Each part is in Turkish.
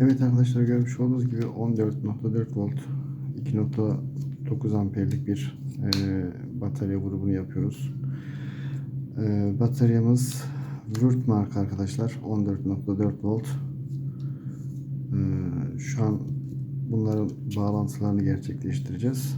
Evet arkadaşlar görmüş olduğunuz gibi 14.4 volt 2.9 amperlik bir e, batarya grubunu yapıyoruz. E, bataryamız marka arkadaşlar 14.4 volt. E, şu an bunların bağlantılarını gerçekleştireceğiz.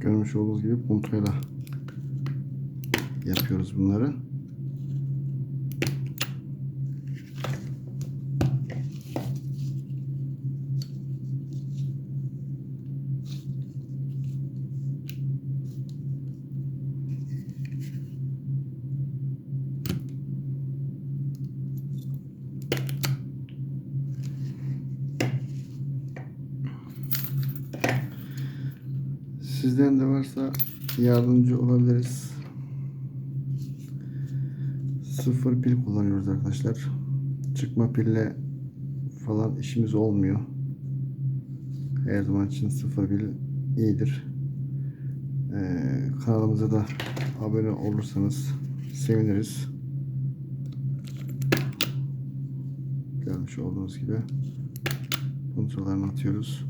Görmüş olduğunuz gibi puntuyla yapıyoruz bunları. Sizden de varsa yardımcı olabiliriz. Sıfır pil kullanıyoruz arkadaşlar. Çıkma pille falan işimiz olmuyor. Her zaman için sıfır pil iyidir. Ee, kanalımıza da abone olursanız seviniriz. Görmüş olduğunuz gibi kontrollerini atıyoruz.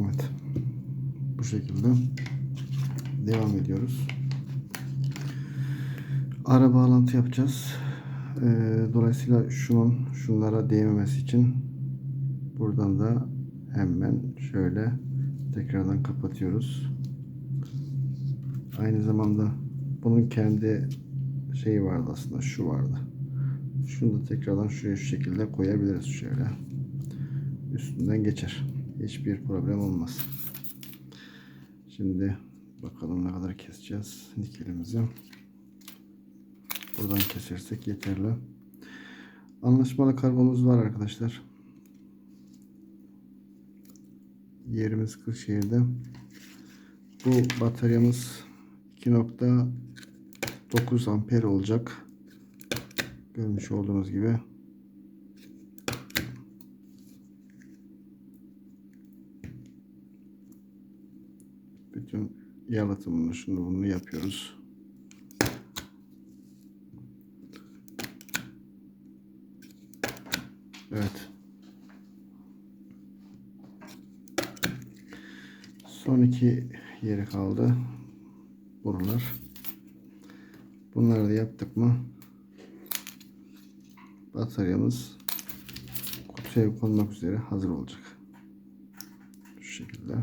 Evet. Bu şekilde devam ediyoruz. Ara bağlantı yapacağız. Ee, dolayısıyla şunun şunlara değmemesi için buradan da hemen şöyle tekrardan kapatıyoruz. Aynı zamanda bunun kendi şeyi vardı aslında şu vardı. Şunu da tekrardan şuraya şu şekilde koyabiliriz şöyle. Üstünden geçer. Hiçbir problem olmaz. Şimdi bakalım ne kadar keseceğiz nikelimizi. Buradan kesersek yeterli. Anlaşmalı karbonumuz var arkadaşlar. Yerimiz Kırşehir'de. Bu bataryamız 2.9 amper olacak. Görmüş olduğunuz gibi. Bütün yalıtımını şunu bunu yapıyoruz. Evet. Son iki yeri kaldı. Buralar. Bunları da yaptık mı bataryamız kutuya konmak üzere hazır olacak. Şu şekilde.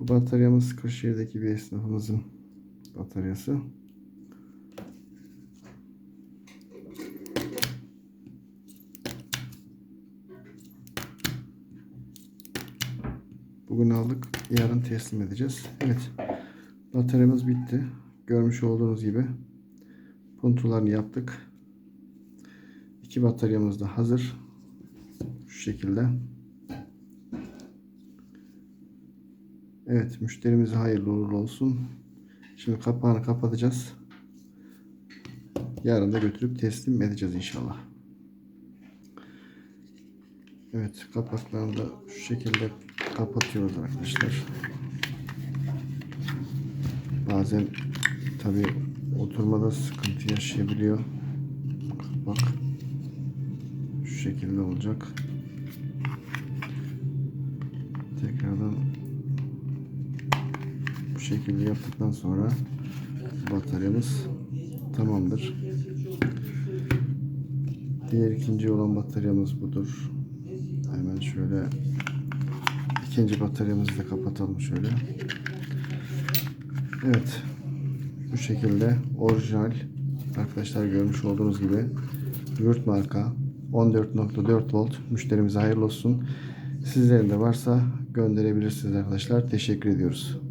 Bu bataryamız Kırşehir'deki bir esnafımızın bataryası. Bugün aldık. Yarın teslim edeceğiz. Evet. Bataryamız bitti. Görmüş olduğunuz gibi puntularını yaptık. İki bataryamız da hazır. Şu şekilde. Evet, müşterimize hayırlı uğurlu olsun. Şimdi kapağını kapatacağız. Yarın da götürüp teslim edeceğiz inşallah. Evet, kapaklarını da şu şekilde kapatıyoruz arkadaşlar. Bazen tabi oturmada sıkıntı yaşayabiliyor. Kapak şu şekilde olacak. Tekrardan bu şekilde yaptıktan sonra bataryamız tamamdır. Diğer ikinci olan bataryamız budur. Hemen şöyle ikinci bataryamızı da kapatalım şöyle. Evet. Bu şekilde orijinal arkadaşlar görmüş olduğunuz gibi yurt marka 14.4 volt müşterimize hayırlı olsun. Sizlerin de varsa gönderebilirsiniz arkadaşlar. Teşekkür ediyoruz.